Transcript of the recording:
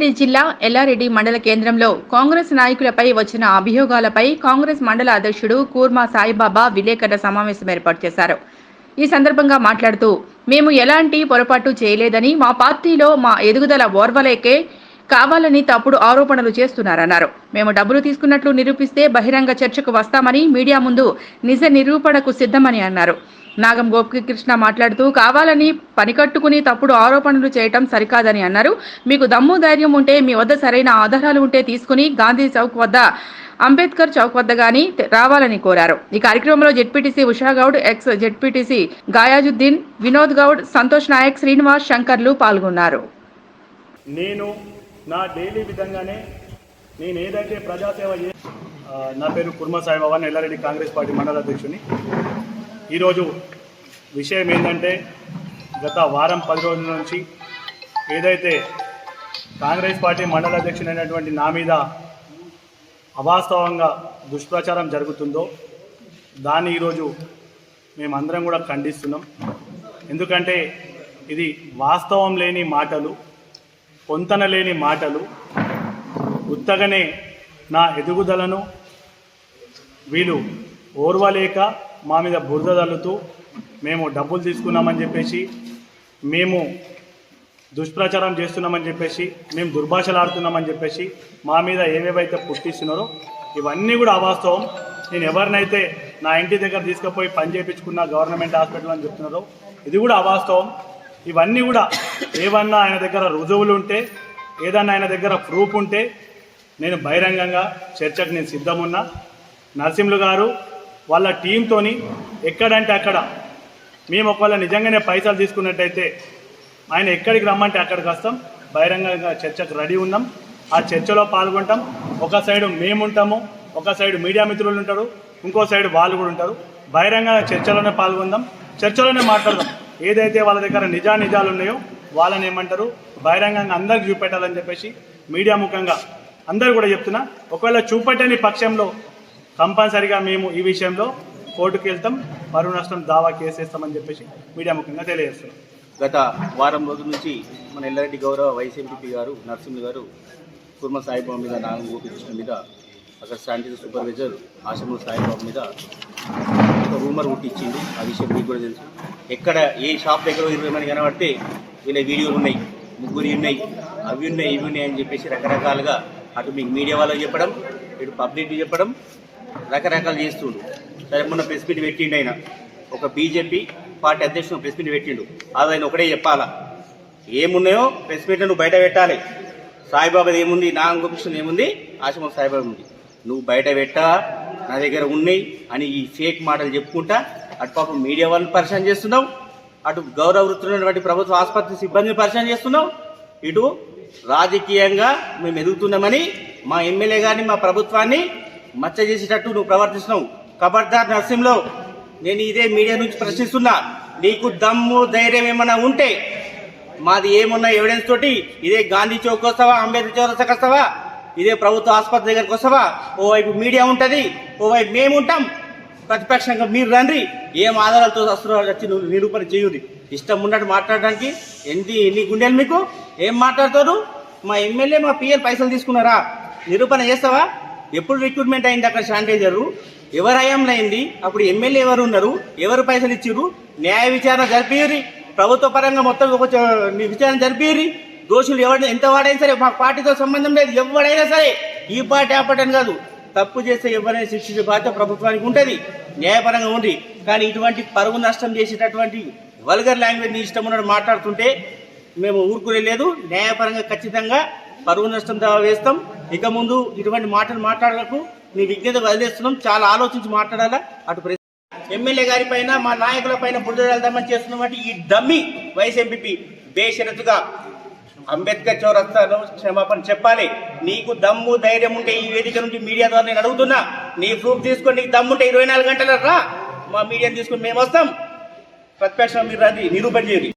కామారెడ్డి జిల్లా ఎల్లారెడ్డి మండల కేంద్రంలో కాంగ్రెస్ నాయకులపై వచ్చిన అభియోగాలపై కాంగ్రెస్ మండల అధ్యక్షుడు కూర్మా సాయిబాబా విలేకరుల సమావేశం ఏర్పాటు చేశారు. ఈ సందర్భంగా మాట్లాడుతూ మేము ఎలాంటి పొరపాటు చేయలేదని మా పార్టీలో మా ఎదుగుదల ఓర్వలేకే కావాలని తప్పుడు ఆరోపణలు చేస్తున్నారన్నారు. మేము డబ్బులు తీసుకున్నట్లు నిరూపిస్తే బహిరంగ చర్చకు వస్తామని మీడియా ముందు నిజ నిరూపణకు సిద్ధమని అన్నారు. నాగం గోపికృష్ణ మాట్లాడుతూ కావాలని పనికట్టుకుని తప్పుడు ఆరోపణలు చేయటం సరికాదని అన్నారు. మీకు దమ్ము ధైర్యం ఉంటే మీ వద్ద సరైన ఆధారాలు ఉంటే తీసుకుని గాంధీ చౌక్ వద్ద అంబేద్కర్ చౌక్ వద్ద గాని రావాలని కోరారు. ఈ కార్యక్రమంలో ZPTC Usha Goud ex ZPTC Gayazuddin Vinod Goud Santosh Naik Srinivas శంకర్లు పాల్గొన్నారు. నేను నా డైలీ విధంగానే నేను ఏదైతే ప్రజాసేవ నా పేరు కుర్మ సాయిబాబా ఎల్లారెడ్డి కాంగ్రెస్ పార్టీ మండల అధ్యక్షుని. ఈరోజు విషయం ఏంటంటే గత వారం పది రోజుల నుంచి ఏదైతే కాంగ్రెస్ పార్టీ మండల అధ్యక్షుడైనటువంటి నా మీద అవాస్తవంగా దుష్ప్రచారం జరుగుతుందో దాన్ని ఈరోజు మేమందరం కూడా ఖండిస్తున్నాం. ఎందుకంటే ఇది వాస్తవం లేని మాటలు పొంతన లేని మాటలు ఉత్తగనే నా ఎదుగుదలను వీళ్ళు ఓర్వలేక మా మీద బురద తల్లుతూ మేము డబ్బులు తీసుకున్నామని చెప్పేసి మేము దుష్ప్రచారం చేస్తున్నామని చెప్పేసి మేము దుర్భాషలు ఆడుతున్నామని చెప్పేసి మా మీద ఏవేవైతే పుట్టిస్తున్నారో ఇవన్నీ కూడా అవాస్తవం. నేను ఎవరినైతే నా ఇంటి దగ్గర తీసుకుపోయి పని చేయించుకున్న గవర్నమెంట్ హాస్పిటల్ అని చెప్తున్నారో ఇది కూడా అవాస్తవం. ఇవన్నీ కూడా ఏమన్నా ఆయన దగ్గర రుజువులు ఉంటే ఏదన్నా ఆయన దగ్గర ప్రూఫ్ ఉంటే నేను బహిరంగంగా చర్చకు నేను సిద్ధమున్నా. నరసింహులు గారు వాళ్ళ టీంతోని ఎక్కడంటే అక్కడ. మేము ఒకవేళ నిజంగానే పైసలు తీసుకున్నట్టయితే ఆయన ఎక్కడికి రమ్మంటే అక్కడికి వస్తాం. బహిరంగంగా చర్చకు రెడీ ఉన్నాం. ఆ చర్చలో పాల్గొంటాం. ఒక సైడు మేము ఉంటాము ఒక సైడు మీడియా మిత్రులు ఉంటారు ఇంకో సైడ్ వాళ్ళు కూడా ఉంటారు. బహిరంగ చర్చలోనే పాల్గొందాం. చర్చలోనే మాట్లాడదాం. ఏదైతే వాళ్ళ దగ్గర నిజా నిజాలు ఉన్నాయో వాళ్ళని ఏమంటారు? బహిరంగంగా అందరికి చూపెట్టాలని చెప్పేసి మీడియా ముఖంగా అందరు కూడా చెప్తున్నా. ఒకవేళ చూపెట్టని పక్షంలో కంపల్సరిగా మేము ఈ విషయంలో కోర్టుకు వెళ్తాం పరువు నష్టం దావా కేసేస్తామని చెప్పేసి మీడియా ముఖ్యంగా తెలియజేస్తున్నాం. గత వారం రోజుల నుంచి మన ఎల్లారెడ్డి గౌరవ వైసీపీ గారు నరసింహ గారు కుర్మ సాయిబాబు మీద నాగం గోపికృష్ణ మీద అక్కడ శాంతి సూపర్వైజర్ ఆశ్రమ సాయిబాబు మీద ఒక రూమర్ ఉట్టించింది ఆ విషయం మీకు కూడా తెలుసు. ఎక్కడ ఏ షాప్ దగ్గర ఇరవై మంది కనబడితే వీళ్ళ వీడియోలు ఉన్నాయి ముగ్గురు ఉన్నాయి అవి ఉన్నాయి ఇవి ఉన్నాయి అని చెప్పేసి రకరకాలుగా అటు మీకు మీడియా వాళ్ళకి చెప్పడం ఇటు పబ్లిక్ చెప్పడం రకరకాలు చేస్తుండు. సరే మొన్న ప్రెస్ మీట్ పెట్టిండు ఆయన. ఒక బీజేపీ పార్టీ అధ్యక్షుడు ప్రెస్ మీట్ పెట్టిండు. అది ఆయన ఒకటే చెప్పాలా? ఏమున్నాయో ప్రెస్ మీట్ నువ్వు బయట పెట్టాలి. సాయిబాబాది ఏముంది? నాగోపకృష్ణ ఏముంది? ఆశ్రమం సాయిబాబా ఉంది. నువ్వు బయట పెట్టా నా దగ్గర ఉన్నాయి అని ఈ ఫేక్ మాటలు చెప్పుకుంటా అటు పాపం మీడియా వాళ్ళని పరిచయం చేస్తున్నావు. అటు గౌరవ వృత్తున్నటువంటి ప్రభుత్వ ఆసుపత్రి సిబ్బందిని పరిచయం చేస్తున్నావు. ఇటు రాజకీయంగా మేము ఎదుగుతున్నామని మా ఎమ్మెల్యే గారిని మా ప్రభుత్వాన్ని మచ్చ చేసేటట్టు నువ్వు ప్రవర్తిస్తున్నావు. ఖబర్దార్ నరసింహలో నేను ఇదే మీడియా నుంచి ప్రశ్నిస్తున్నా. నీకు దమ్ము ధైర్యం ఏమైనా ఉంటే మాది ఏమున్నా ఎవిడెన్స్ తోటి ఇదే గాంధీ చౌక్ వస్తావా అంబేద్కర్ చౌరస్తాకి వస్తావా ఇదే ప్రభుత్వ ఆసుపత్రి దగ్గరకు వస్తావా? ఓవైపు మీడియా ఉంటుంది ఓవైపు మేము ఉంటాం. ప్రతిపక్షంగా మీరు రండి. ఏం ఆధారాలతో వస్తున్నారు వచ్చి నువ్వు నిరూపణ చేయుడి ఇష్టం ఉన్నట్టు మాట్లాడడానికి ఎన్ని ఎన్ని గుండెలు మీకు? ఏం మాట్లాడతారు? మా ఎమ్మెల్యే మా పిఎల్ పైసలు తీసుకున్నారా? నిరూపణ చేస్తావా? ఎప్పుడు రిక్రూట్మెంట్ అయింది అక్కడ శానిటైజరు ఎవరు హయాంలో అయింది? అప్పుడు ఎమ్మెల్యే ఎవరు ఉన్నారు? ఎవరు పైసలు ఇచ్చిర్రు? న్యాయ విచారణ జరిపిరి ప్రభుత్వ పరంగా మొత్తం ఒక విచారణ జరిపిరి దోషులు ఎవరు ఎంత వాడైనా సరే మా పార్టీతో సంబంధం లేదు. ఎవడైనా సరే ఈ పార్టీ ఆ పార్టీ అని కాదు. తప్పు చేస్తే ఎవరైనా శిక్షించే బాధ్యత ప్రభుత్వానికి ఉంటుంది. న్యాయపరంగా ఉంది కానీ ఇటువంటి పరువు నష్టం చేసేటటువంటి వల్గర్ లాంగ్వేజ్ నీ ఇష్టం ఉన్నట్టు మాట్లాడుతుంటే మేము ఊరుకునే లేదు. న్యాయపరంగా ఖచ్చితంగా పరువు నష్టం వేస్తాం. ఇక ముందు ఇటువంటి మాటలు మాట్లాడలకు మీ విజ్ఞత వదిలేస్తున్నాం. చాలా ఆలోచించి మాట్లాడాలా? అటు ఎమ్మెల్యే గారి పైన మా నాయకుల పైన బురద వెళ్దామని చేస్తున్నటువంటి ఈ డమ్మి వైస్ ఎంపీ బేషరతుగా అంబేద్కర్ చౌరస్తాను క్షమాపణ చెప్పాలి. నీకు దమ్ము ధైర్యం ఉంటే ఈ వేదిక నుంచి మీడియా ద్వారా నేను అడుగుతున్నా. నీ ప్రూఫ్ తీసుకొని నీకు దమ్ముంటే ఇరవై నాలుగు గంటల రా. మా మీడియాని తీసుకొని మేము వస్తాం. ప్రత్యక్షం మీరు అది నిరూపణ చేయండి.